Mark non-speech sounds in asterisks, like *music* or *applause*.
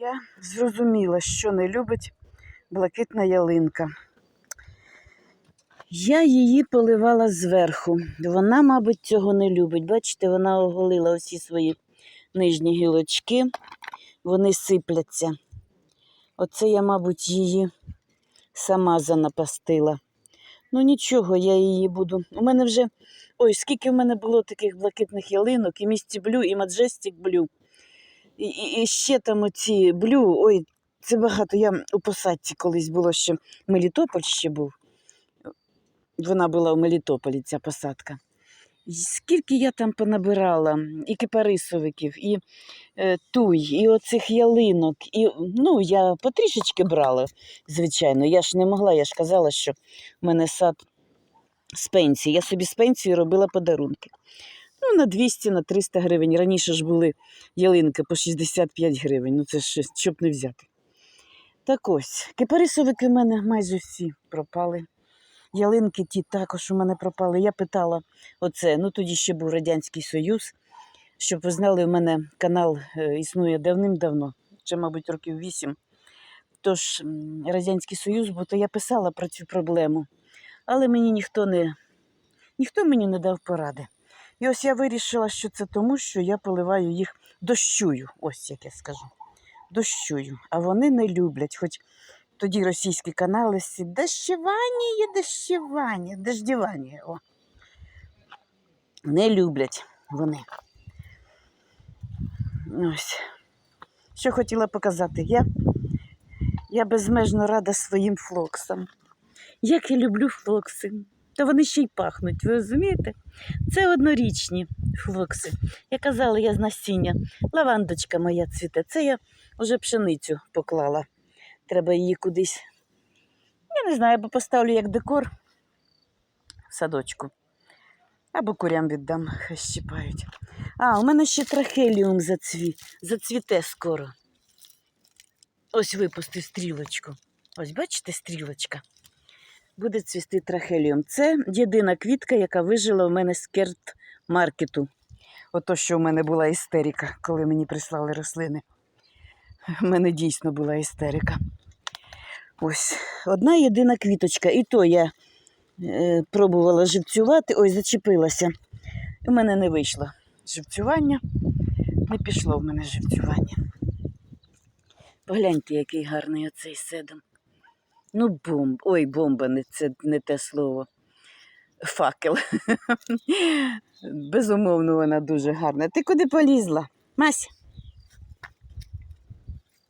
Я зрозуміла, що не любить блакитна ялинка. Я її поливала зверху. Вона, мабуть, цього не любить. Бачите, вона оголила усі свої нижні гілочки, вони сипляться. Оце я, мабуть, її сама занапастила. Ну нічого, я її буду. У мене вже. Ой, скільки в мене було таких блакитних ялинок, і місті блю, і маджестик блю. І, і, ще там оці блю. Ой, це багато. Я у посадці колись було ще Мелітополь ще був. Вона була у Мелітополі, ця посадка. Скільки я там понабирала, і кипарисовиків, і е, туй, і оцих ялинок. І, ну, я потрішечки брала, звичайно. Я ж не могла, я ж казала, що в мене сад з пенсії. Я собі з пенсії робила подарунки. Ну, на 200, на 300 гривень. Раніше ж були ялинки по 65 гривень. Ну, це ж щоб не взяти. Так ось, кипарисовики в мене майже всі пропали. Ялинки ті також у мене пропали. Я питала оце, ну тоді ще був Радянський Союз. Щоб ви знали, у мене канал е, існує давним-давно, ще, мабуть, років вісім. Тож Радянський Союз, бо то я писала про цю проблему, але мені ніхто не, ніхто мені не дав поради. І ось я вирішила, що це тому, що я поливаю їх дощую, ось як я скажу. Дощую. А вони не люблять, хоч тоді російські канали всі дощування, дощування, дождівання. О. Не люблять вони. Ось. Що хотіла показати? Я, я безмежно рада своїм флоксам. Як я люблю флокси. То вони ще й пахнуть, ви розумієте? Це однорічні флокси. Я казала, я з насіння. Лавандочка моя цвіте. Це я вже пшеницю поклала. Треба її кудись. Я не знаю, або поставлю як декор в садочку. Або курям віддам, хай щіпають. А, у мене ще трахеліум зацві... зацвіте скоро. Ось випустив стрілочку. Ось бачите, стрілочка. Буде цвісти трахеліум. Це єдина квітка, яка вижила у мене з керт-маркету. Ото, що у мене була істерика, коли мені прислали рослини. У мене дійсно була істерика. Ось одна єдина квіточка. І то я е, пробувала живцювати, ой, зачепилася. У мене не вийшло живцювання. Не пішло в мене живцювання. Погляньте, який гарний оцей седом. Ну, бомб. Ой, бомба, не, це не те слово. Факел. *laughs* Безумовно, вона дуже гарна. Ти куди полізла? Мась?